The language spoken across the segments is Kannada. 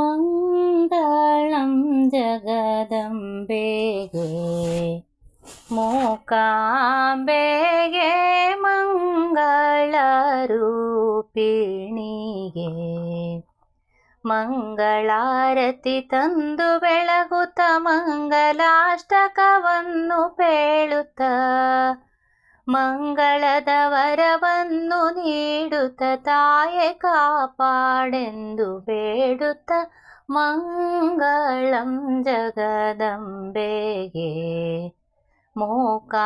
മംഗളം ജഗദംബേഗേ മൂകാംബേഗേ മംഗളരൂപിണിയേ ಮಂಗಳಾರತಿ ತಂದು ಬೆಳಗುತ್ತ ಮಂಗಲಾಷ್ಟಕವನ್ನು ಪೇಳುತ್ತ ಮಂಗಳದ ವರವನ್ನು ನೀಡುತ್ತ ತಾಯೆ ಕಾಪಾಡೆಂದು ಬೇಡುತ್ತ ಮಂಗಳಂ ಜಗದಂಬೆಗೆ. ಮೂಕಾಂಬೆಗೆ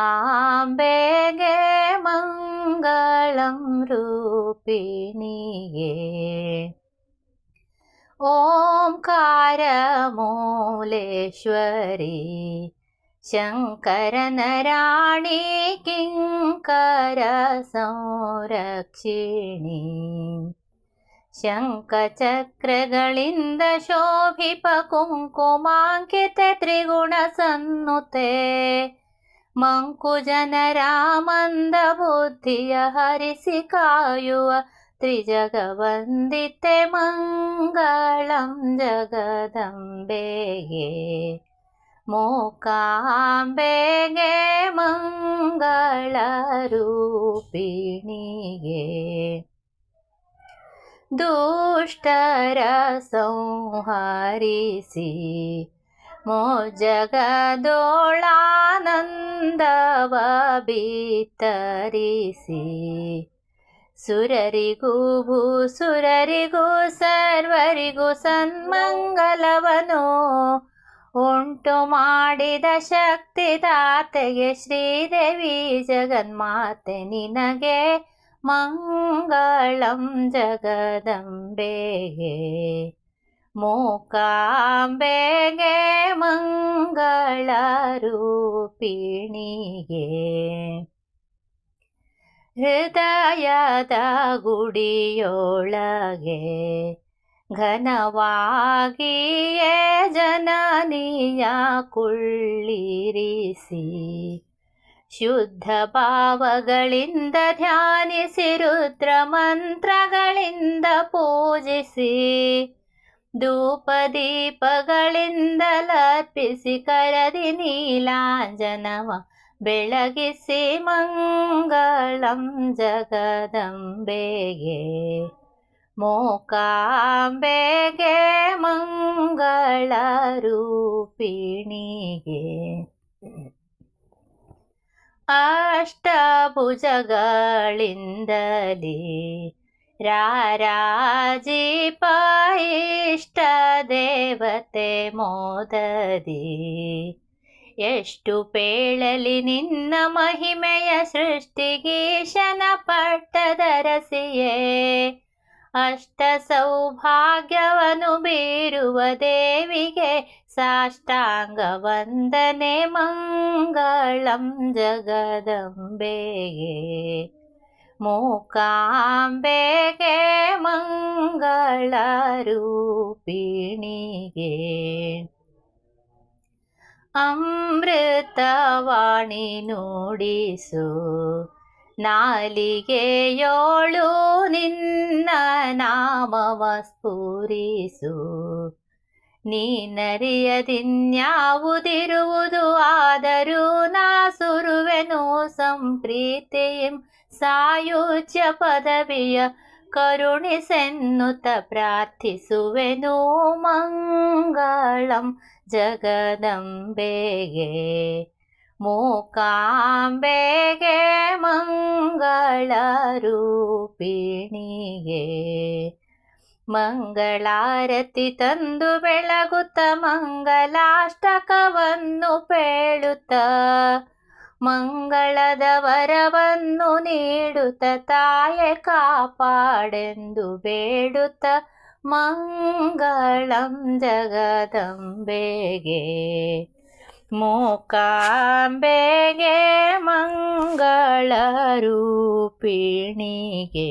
ಮಂಗಳಂ ರೂಪಿಣಿಗೆ ಓಂಕಾರ ಮೂಲೇಶ್ವರಿ शङ्करनराणि किङ्करसंरक्षिणि शङ्कचक्रगलिन्दशोभिपकुङ्कुमाङ्कित त्रिगुणसन्नुते मङ्कुजनरामन्दबुद्धिय मङ्कुजनरामन्दबुद्धियहरिसिकायुव त्रिजगवन्दिते मङ्गलं जगदम्बेये ಮೂಕಾಂಬೆಗೆ ಮಂಗಳ ರೂಪಿಣಿಗೆ ದುಷ್ಟರ ಸಂಹರಿಸಿ ಮೋಜಗದೋಳಾನಂದವ ಬಿತ್ತರಿಸಿ ಸುರರಿಗೂ ಭೂಸುರರಿಗೂ ಸರ್ವರಿಗೂ ಸನ್ಮಂಗಲವನು ಉಂಟು ಮಾಡಿದ ಶಕ್ತಿ ದಾತೆಗೆ ಶ್ರೀದೇವಿ ಜಗನ್ಮಾತೆ ನಿನಗೆ ಮಂಗಳಂ ಜಗದಂಬೆಗೆ ಮೂಕಾಂಬೆಗೆ ಮಂಗಳ ರೂಪಿಣಿಗೆ. ಹೃದಯದ ಗುಡಿಯೊಳಗೆ ಘನವಾಗಿಯೇ ಜನನಿಯ ಕುಳ್ಳಿರಿಸಿ ಶುದ್ಧ ಭಾವಗಳಿಂದ ಧ್ಯಾನಿಸಿ ರುದ್ರ ಮಂತ್ರಗಳಿಂದ ಪೂಜಿಸಿ ಧೂಪ ದೀಪಗಳಿಂದಲರ್ಪಿಸಿ ಕರದಿ ನೀಲಾಂಜನವ ಬೆಳಗಿಸಿ ಮಂಗಳಂ ಜಗದಂಬೆಗೆ. ಮೂಕಾಂಬೆಗೆ ಮಂಗಳ ರೂಪಿಣಿಗೆ. ಅಷ್ಟಭುಜಗಳಿಂದಲೇ ರಾರಾಜಿ ಪಾಯಿಷ್ಟ ದೇವತೆ ಮೋದದಿ. ಎಷ್ಟು ಪೇಳಲಿ ನಿನ್ನ ಮಹಿಮೆಯ ಸೃಷ್ಟಿಗೀಶನ ಪಟ್ಟದರಸಿಯೇ ಅಷ್ಟ ಸೌಭಾಗ್ಯವನ್ನು ಬೀರುವ ದೇವಿಗೆ ಸಾಷ್ಟಾಂಗ ವಂದನೆ ಮಂಗಳಂ ಜಗದಂಬೆಗೆ ಮೂಕಾಂಬೆಗೆ ಮಂಗಳ ರೂಪಿಣಿಗೆ ಅಮೃತವಾಣಿ ನುಡಿಸು ನಾಲಿಗೆಯೋಳು ನಿನ್ನ ನಾಮವ ಸ್ಫೂರಿಸು. ನೀನರಿಯದಿನ್ಯಾವುದಿರುವುದು ಆದರೂ ನಾ ಸುರುವೆನು ಸಂಪ್ರೀತಿಯಂ ಸಾಯುಜ್ಯ ಪದವಿಯ ಕರುಣಿಸೆನ್ನುತ್ತ ಪ್ರಾರ್ಥಿಸುವೆನು ಮಂಗಳಂ ಜಗದಂಬೆಗೆ. ಮೂಕಾಂಬೆಗೆ ರೂಪಿಣಿಗೆ ಮಂಗಳಾರತಿ ತಂದು ಬೆಳಗುತ್ತ ಮಂಗಲಾಷ್ಟಕವನ್ನು ಪೇಳುತ್ತ. ಮಂಗಳದ ವರವನ್ನು ನೀಡುತ್ತ ತಾಯೆ ಕಾಪಾಡೆಂದು ಬೇಡುತ್ತ. ಮಂಗಳಂ ಜಗದಂಬೆಗೆ. ಮೂಕಾಂಬೆಗೆ ಮಂಗಳ ರೂಪಿಣಿಗೆ